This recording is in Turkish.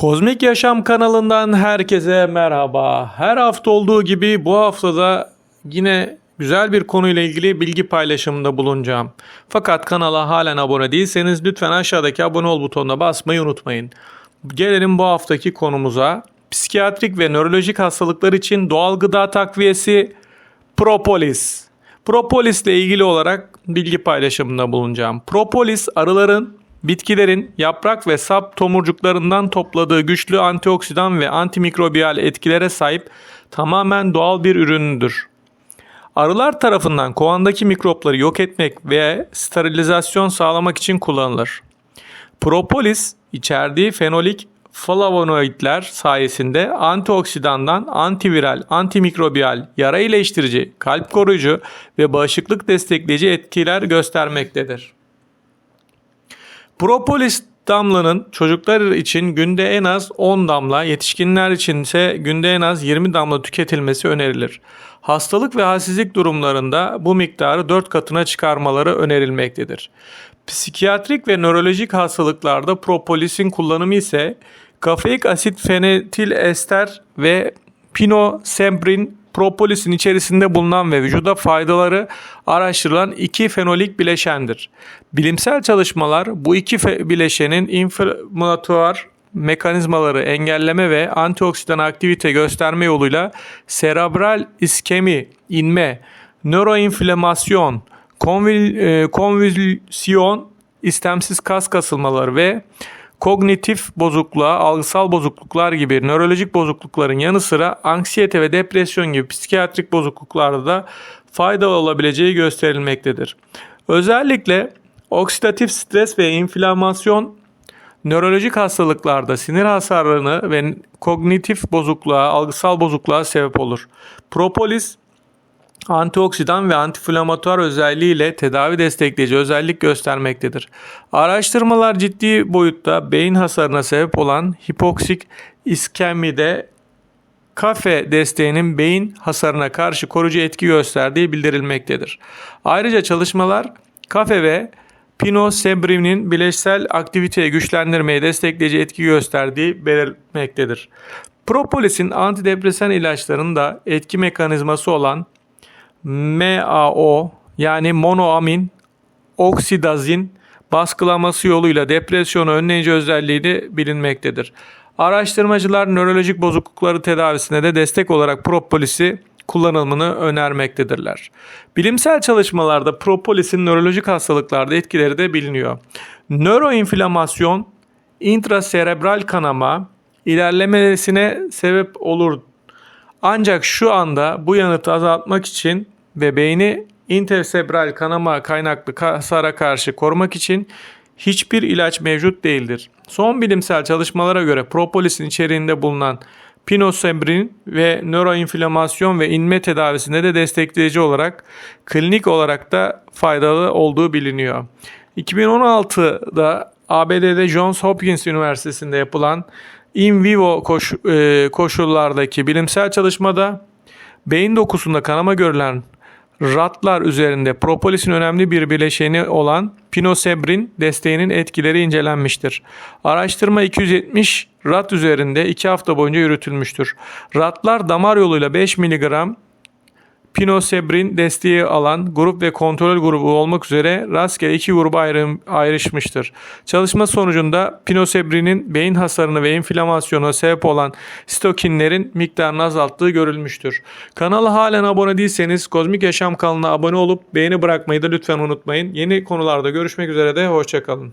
Kozmik Yaşam kanalından herkese merhaba. Her hafta olduğu gibi bu haftada yine güzel bir konuyla ilgili bilgi paylaşımında bulunacağım. Fakat kanala halen abone değilseniz lütfen aşağıdaki abone ol butonuna basmayı unutmayın. Gelelim bu haftaki konumuza. Psikiyatrik ve nörolojik hastalıklar için doğal gıda takviyesi Propolis. Propolis ile ilgili olarak bilgi paylaşımında bulunacağım. Propolis arıların bitkilerin yaprak ve sap tomurcuklarından topladığı güçlü antioksidan ve antimikrobiyal etkilere sahip tamamen doğal bir ürünüdür. Arılar tarafından kovandaki mikropları yok etmek ve sterilizasyon sağlamak için kullanılır. Propolis içerdiği fenolik flavonoidler sayesinde antioksidandan antiviral, antimikrobiyal, yara iyileştirici, kalp koruyucu ve bağışıklık destekleyici etkiler göstermektedir. Propolis damlanın çocuklar için günde en az 10 damla, yetişkinler için ise günde en az 20 damla tüketilmesi önerilir. Hastalık ve halsizlik durumlarında bu miktarı 4 katına çıkarmaları önerilmektedir. Psikiyatrik ve nörolojik hastalıklarda propolisin kullanımı ise kafeik asit fenetil ester ve pinosembrin propolisin içerisinde bulunan ve vücuda faydaları araştırılan iki fenolik bileşendir. Bilimsel çalışmalar bu iki bileşenin inflamatuar mekanizmaları engelleme ve antioksidan aktivite gösterme yoluyla serebral iskemi, inme, nöroinflamasyon, e, konvülsiyon, istemsiz kas kasılmaları ve kognitif bozukluğa, algısal bozukluklar gibi nörolojik bozuklukların yanı sıra anksiyete ve depresyon gibi psikiyatrik bozukluklarda da faydalı olabileceği gösterilmektedir. Özellikle oksidatif stres ve inflamasyon nörolojik hastalıklarda sinir hasarını ve kognitif bozukluğa, algısal bozukluğa sebep olur. Propolis antioksidan ve antiinflamatuar özelliğiyle tedavi destekleyici özellik göstermektedir. Araştırmalar ciddi boyutta beyin hasarına sebep olan hipoksik iskemide kafe desteğinin beyin hasarına karşı koruyucu etki gösterdiği bildirilmektedir. Ayrıca çalışmalar kafe ve pinosebrin'in bileşsel aktiviteyi güçlendirmeye destekleyici etki gösterdiği belirtmektedir. Propolisin antidepresan ilaçlarında etki mekanizması olan MAO yani monoamin oksidazin baskılaması yoluyla depresyonu önleyici özelliği de bilinmektedir. Araştırmacılar nörolojik bozuklukları tedavisine de destek olarak propolisi kullanılımını önermektedirler. Bilimsel çalışmalarda propolisin nörolojik hastalıklarda etkileri de biliniyor. Nöroinflamasyon, intraserebral kanama ilerlemesine sebep olur ancak şu anda bu yanıtı azaltmak için ve beyni intersebral kanama kaynaklı hasara karşı korumak için hiçbir ilaç mevcut değildir. Son bilimsel çalışmalara göre propolisin içeriğinde bulunan pinosebrin ve nöroinflamasyon ve inme tedavisinde de destekleyici olarak klinik olarak da faydalı olduğu biliniyor. 2016'da ABD'de Johns Hopkins Üniversitesi'nde yapılan in vivo koş, e, koşullardaki bilimsel çalışmada beyin dokusunda kanama görülen ratlar üzerinde propolisin önemli bir bileşeni olan pinosebrin desteğinin etkileri incelenmiştir. Araştırma 270 rat üzerinde 2 hafta boyunca yürütülmüştür. Ratlar damar yoluyla 5 mg pinosebrin desteği alan grup ve kontrol grubu olmak üzere rastgele iki gruba ayrım, ayrışmıştır. Çalışma sonucunda pinosebrinin beyin hasarını ve inflamasyona sebep olan sitokinlerin miktarını azalttığı görülmüştür. Kanala halen abone değilseniz Kozmik Yaşam kanalına abone olup beğeni bırakmayı da lütfen unutmayın. Yeni konularda görüşmek üzere de hoşçakalın.